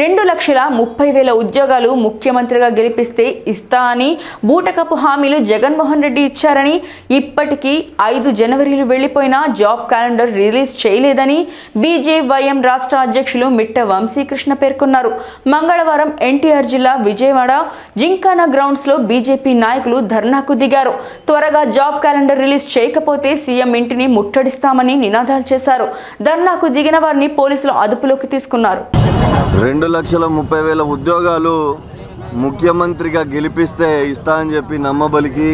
రెండు లక్షల ముప్పై వేల ఉద్యోగాలు ముఖ్యమంత్రిగా గెలిపిస్తే ఇస్తా అని బూటకపు హామీలు జగన్మోహన్ రెడ్డి ఇచ్చారని ఇప్పటికీ ఐదు జనవరిలు వెళ్ళిపోయినా జాబ్ క్యాలెండర్ రిలీజ్ చేయలేదని బీజేవైఎం రాష్ట్ర అధ్యక్షులు మిట్ట వంశీకృష్ణ పేర్కొన్నారు. మంగళవారం ఎన్టీఆర్ జిల్లా విజయవాడ జింకానా గ్రౌండ్స్లో బీజేపీ నాయకులు ధర్నాకు దిగారు. త్వరగా జాబ్ క్యాలెండర్ రిలీజ్ చేయకపోతే సీఎం ఇంటిని ముట్టడిస్తామని నినాదాలు చేశారు. ధర్నాకు దిగిన వారిని పోలీసులు అదుపులోకి తీసుకున్నారు. రెండు లక్షల ముప్పై వేల ఉద్యోగాలు ముఖ్యమంత్రిగా గెలిపిస్తే ఇస్తా అని చెప్పి నమ్మబలికి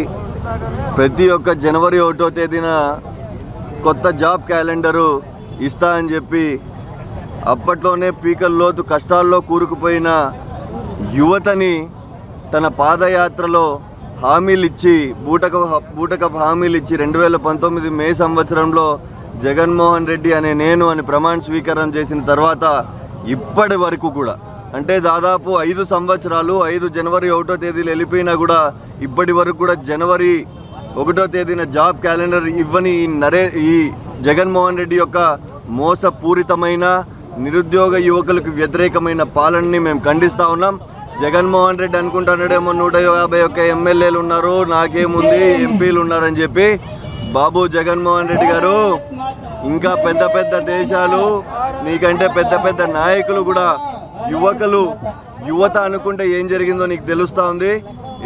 ప్రతి ఒక్క జనవరి ఒకటో తేదీన కొత్త జాబ్ క్యాలెండరు ఇస్తా అని చెప్పి అప్పట్లోనే పీకల్లోతు కష్టాల్లో కూరుకుపోయిన యువతని తన పాదయాత్రలో హామీలు ఇచ్చి బూటక బూటకపు హామీలు ఇచ్చి రెండు వేల పంతొమ్మిది మే సంవత్సరంలో జగన్మోహన్ రెడ్డి అనే నేను అని ప్రమాణ స్వీకారం చేసిన తర్వాత ఇప్పటి వరకు కూడా. అంటే దాదాపు ఐదు సంవత్సరాలు ఐదు జనవరి ఒకటో తేదీలు వెళ్ళిపోయినా కూడా ఇప్పటి వరకు కూడా జనవరి ఒకటో తేదీన జాబ్ క్యాలెండర్ ఇవ్వని ఈ నరే ఈ జగన్మోహన్ రెడ్డి యొక్క మోసపూరితమైన నిరుద్యోగ యువకులకు వ్యతిరేకమైన పాలనని మేము ఖండిస్తా ఉన్నాం. జగన్మోహన్ రెడ్డి అనుకుంటున్నాడేమో నూట యాభై ఒక్క ఎమ్మెల్యేలు ఉన్నారు నాకేముంది ఎంపీలు ఉన్నారని చెప్పి బాబు జగన్మోహన్ రెడ్డి గారు ఇంకా పెద్ద పెద్ద దేశాలు నీకంటే పెద్ద పెద్ద నాయకులు కూడా యువకులు యువత అనుకుంటే ఏం జరిగిందో నీకు తెలుస్తూ ఉంది.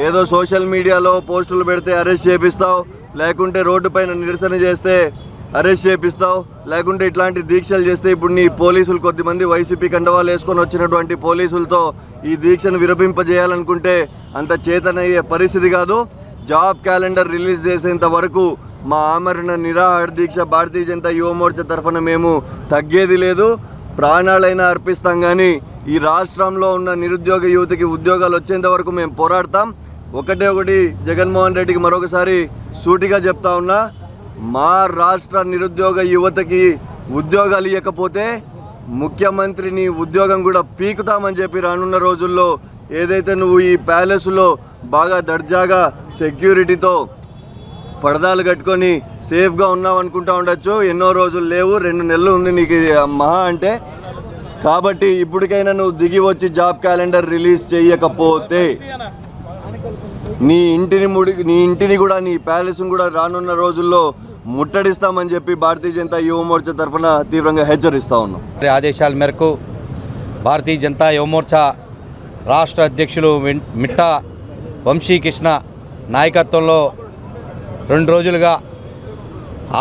ఏదో సోషల్ మీడియాలో పోస్టులు పెడితే అరెస్ట్ చేపిస్తావు లేకుంటే రోడ్డు పైన నిరసన చేస్తే అరెస్ట్ చేపిస్తావు లేకుంటే ఇట్లాంటి దీక్షలు చేస్తే ఇప్పుడు నీ పోలీసులు కొద్దిమంది వైసీపీ కండవాలు వేసుకొని వచ్చినటువంటి పోలీసులతో ఈ దీక్షను విరపింపజేయాలనుకుంటే అంత చేతనయ్యే పరిస్థితి కాదు. జాబ్ క్యాలెండర్ రిలీజ్ చేసేంత వరకు మా ఆమరణ నిరాహార దీక్ష భారతీయ జనతా యువ మోర్చా తరఫున మేము తగ్గేది లేదు. ప్రాణాలైనా అర్పిస్తాం కానీ ఈ రాష్ట్రంలో ఉన్న నిరుద్యోగ యువతకి ఉద్యోగాలు వచ్చేంత వరకు మేము పోరాడతాం. ఒకటే ఒకటి జగన్మోహన్ రెడ్డికి మరొకసారి సూటిగా చెప్తా ఉన్నా మా రాష్ట్ర నిరుద్యోగ యువతకి ఉద్యోగాలు ఇవ్వకపోతే ముఖ్యమంత్రిని ఉద్యోగం కూడా పీకుతామని చెప్పి రానున్న రోజుల్లో ఏదైతే నువ్వు ఈ ప్యాలెస్లో బాగా దర్జాగా సెక్యూరిటీతో పడదాలు కట్టుకొని సేఫ్గా ఉన్నావు అనుకుంటా ఉండొచ్చు. ఎన్నో రోజులు లేవు రెండు నెలలు ఉంది నీకు మహా అంటే. కాబట్టి ఇప్పటికైనా నువ్వు దిగి వచ్చి జాబ్ క్యాలెండర్ రిలీజ్ చేయకపోతే నీ ఇంటిని ముడి నీ ఇంటిని కూడా నీ ప్యాలెస్ని కూడా రానున్న రోజుల్లో ముట్టడిస్తామని చెప్పి భారతీయ జనతా యువ మోర్చా తరఫున తీవ్రంగా హెచ్చరిస్తా ఉన్నాం. ఆదేశాల మేరకు భారతీయ జనతా యువమోర్చా రాష్ట్ర అధ్యక్షులు మిట్టా వంశీకృష్ణ నాయకత్వంలో రెండు రోజులుగా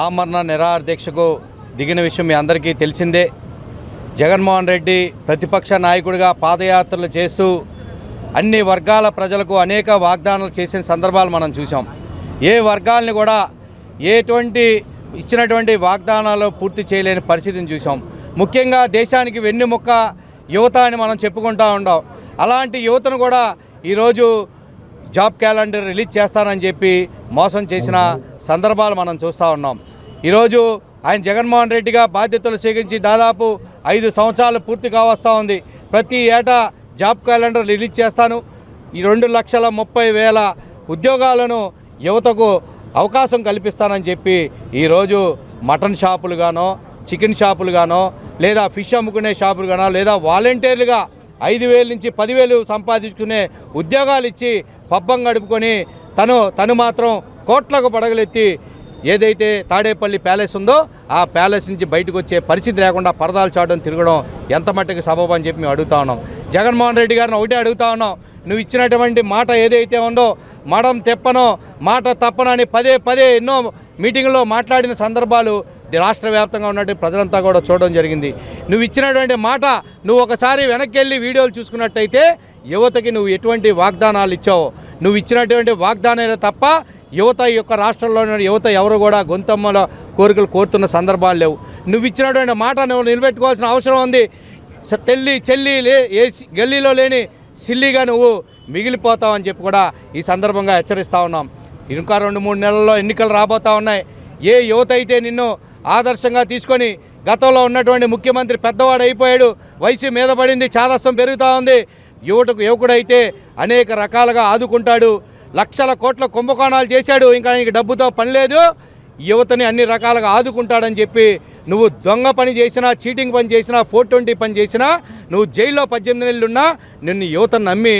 ఆమరణ నిరాహార దిగిన విషయం మీ అందరికీ తెలిసిందే. జగన్మోహన్ రెడ్డి ప్రతిపక్ష నాయకుడిగా పాదయాత్రలు చేస్తూ అన్ని వర్గాల ప్రజలకు అనేక వాగ్దానాలు చేసిన సందర్భాలు మనం చూసాం ఏ వర్గాలని కూడా ఎటువంటి ఇచ్చినటువంటి వాగ్దానాలు పూర్తి చేయలేని పరిస్థితిని చూసాం ముఖ్యంగా దేశానికి వెన్నుముక్క యువత అని మనం చెప్పుకుంటా ఉండాం. అలాంటి యువతను కూడా ఈరోజు జాబ్ క్యాలెండర్ రిలీజ్ చేస్తానని చెప్పి మోసం చేసిన సందర్భాలు మనం చూస్తూ ఉన్నాం. ఈరోజు ఆయన జగన్మోహన్ రెడ్డిగా బాధ్యతలు స్వీకరించి దాదాపు ఐదు సంవత్సరాలు పూర్తి కావస్తూ ఉంది. ప్రతి ఏటా జాబ్ క్యాలెండర్ రిలీజ్ చేస్తాను. ఈ రెండు లక్షల ముప్పై వేల ఉద్యోగాలను యువతకు అవకాశం కల్పిస్తానని చెప్పి ఈరోజు మటన్ షాపులుగానో చికెన్ షాపులుగానో లేదా ఫిష్ అమ్ముకునే షాపులుగానో లేదా వాలంటీర్లుగా ఐదు వేల నుంచి పదివేలు సంపాదించుకునే ఉద్యోగాలు ఇచ్చి పబ్బం గడుపుకొని తను తను మాత్రం కోట్లకు పడగలెత్తి ఏదైతే తాడేపల్లి ప్యాలెస్ ఉందో ఆ ప్యాలెస్ నుంచి బయటకు వచ్చే పరిస్థితి లేకుండా పరదాలు చాడడం తిరగడం ఎంత మట్టుకు సబబు అని చెప్పి మేము అడుగుతా ఉన్నాం. జగన్మోహన్ రెడ్డి గారిని ఒకటే అడుగుతా ఉన్నాం. నువ్వు ఇచ్చినటువంటి మాట ఏదైతే ఉందో మడం తెప్పనో మాట తప్పనో అని పదే పదే ఎన్నో మీటింగ్లో మాట్లాడిన సందర్భాలు రాష్ట్ర వ్యాప్తంగా ఉన్నటువంటి ప్రజలంతా కూడా చూడడం జరిగింది. నువ్వు ఇచ్చినటువంటి మాట నువ్వు ఒకసారి వెనక్కి వెళ్ళి వీడియోలు చూసుకున్నట్టయితే యువతకి నువ్వు ఎటువంటి వాగ్దానాలు ఇచ్చావో నువ్వు ఇచ్చినటువంటి వాగ్దానాలు తప్ప యువత ఈ యొక్క రాష్ట్రంలో యువత ఎవరు కూడా గొంతమ్మల కోరికలు కోరుతున్న సందర్భాలు లేవు. నువ్వు ఇచ్చినటువంటి మాట నువ్వు నిలబెట్టుకోవాల్సిన అవసరం ఉంది. తెల్లి చెల్లి లే ఏ సి- గల్లీలో లేని సిల్లిగా నువ్వు మిగిలిపోతావు అని చెప్పి కూడా ఈ సందర్భంగా హెచ్చరిస్తా ఉన్నాం. ఇంకా రెండు మూడు నెలల్లో ఎన్నికలు రాబోతా ఉన్నాయి. ఏ యువత అయితే నిన్ను ఆదర్శంగా తీసుకొని గతంలో ఉన్నటువంటి ముఖ్యమంత్రి పెద్దవాడు అయిపోయాడు. వయసు మీద పడింది చాదస్తం పెరుగుతూ ఉంది. యువటకు యువకుడైతే అనేక రకాలుగా ఆదుకుంటాడు. లక్షల కోట్ల కుంభకోణాలు చేశాడు. ఇంకా ఆయనకి డబ్బుతో పని లేదు. యువతని అన్ని రకాలుగా ఆదుకుంటాడని చెప్పి నువ్వు దొంగ పని చేసినా చీటింగ్ పని చేసినా ఫోర్ ట్వంటీ పని చేసినా నువ్వు జైల్లో పద్దెనిమిది నెలలున్నా నిన్ను యువతను నమ్మి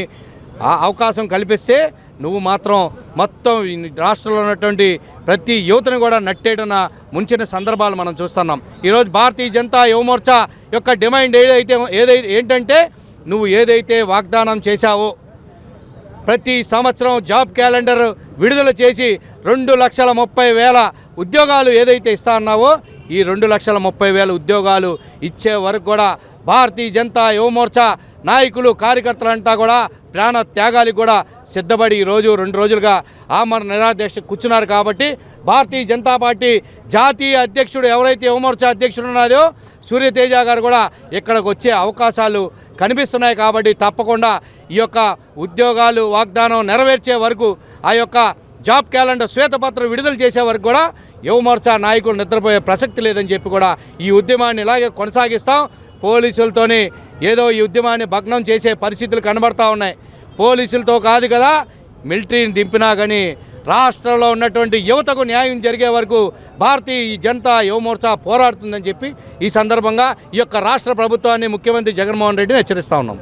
ఆ అవకాశం కల్పిస్తే నువ్వు మాత్రం మొత్తం రాష్ట్రంలో ఉన్నటువంటి ప్రతి యువతను కూడా నట్టేటన ముంచిన సందర్భాలు మనం చూస్తున్నాం. ఈరోజు భారతీయ జనతా యువమోర్చా యొక్క డిమాండ్ ఏదైతే ఏదైతే ఏంటంటే నువ్వు ఏదైతే వాగ్దానం చేశావో ప్రతి సంవత్సరం జాబ్ క్యాలెండర్ విడుదల చేసి రెండు లక్షల ముప్పై వేల ఉద్యోగాలు ఏదైతే ఇస్తా అన్నావో ఈ రెండు లక్షల ముప్పై వేల ఉద్యోగాలు ఇచ్చే వరకు కూడా భారతీయ జనతా యువమోర్చా నాయకులు కార్యకర్తలంతా కూడా ప్రాణ త్యాగాలకు కూడా సిద్ధపడి ఈరోజు రెండు రోజులుగా ఆమర నిరాధ్యక్ష కూర్చున్నారు కాబట్టి భారతీయ జనతా పార్టీ జాతీయ అధ్యక్షుడు ఎవరైతే యువమోర్చా అధ్యక్షుడు ఉన్నారో సూర్యతేజ గారు కూడా ఇక్కడికి వచ్చే అవకాశాలు కనిపిస్తున్నాయి కాబట్టి తప్పకుండా ఈ యొక్క ఉద్యోగాలు వాగ్దానం నెరవేర్చే వరకు ఆ యొక్క జాబ్ క్యాలెండర్ శ్వేతపత్రం విడుదల చేసే వరకు కూడా యువమోర్చా నాయకులు నిద్రపోయే ప్రసక్తి లేదని చెప్పి కూడా ఈ ఉద్యమాన్ని ఇలాగే కొనసాగిస్తాం. పోలీసులతోని ఏదో ఈ ఉద్యమాన్ని భగ్నం చేసే పరిస్థితులు కనబడతా ఉన్నాయి. పోలీసులతో కాదు కదా మిలిటరీని దింపినా కానీ రాష్ట్రంలో ఉన్నటువంటి యువతకు న్యాయం జరిగే వరకు భారతీయ జనతా యువమోర్చా పోరాడుతుందని చెప్పి ఈ సందర్భంగా ఈ యొక్క రాష్ట్ర ప్రభుత్వాన్ని ముఖ్యమంత్రి జగన్మోహన్ రెడ్డిని హెచ్చరిస్తా ఉన్నాం.